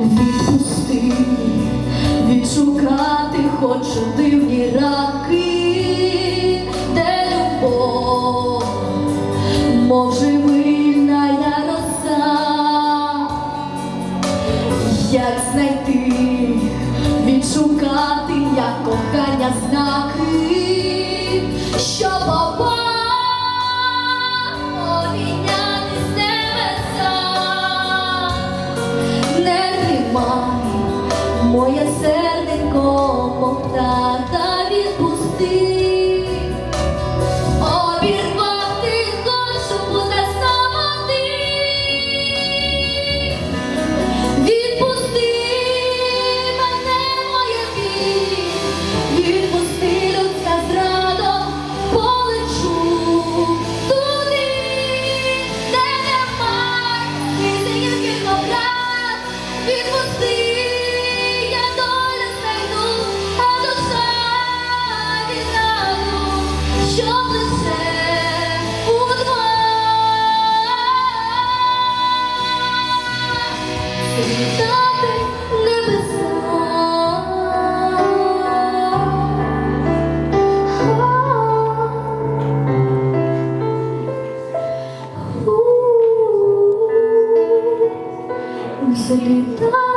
Відпусти, відшукати хочу дивні раки, де любов, мов живильна роса, як знайти, відшукати, як кохання знаки, щоб оба моє серденько, мов 剪不断，理还乱，是离别。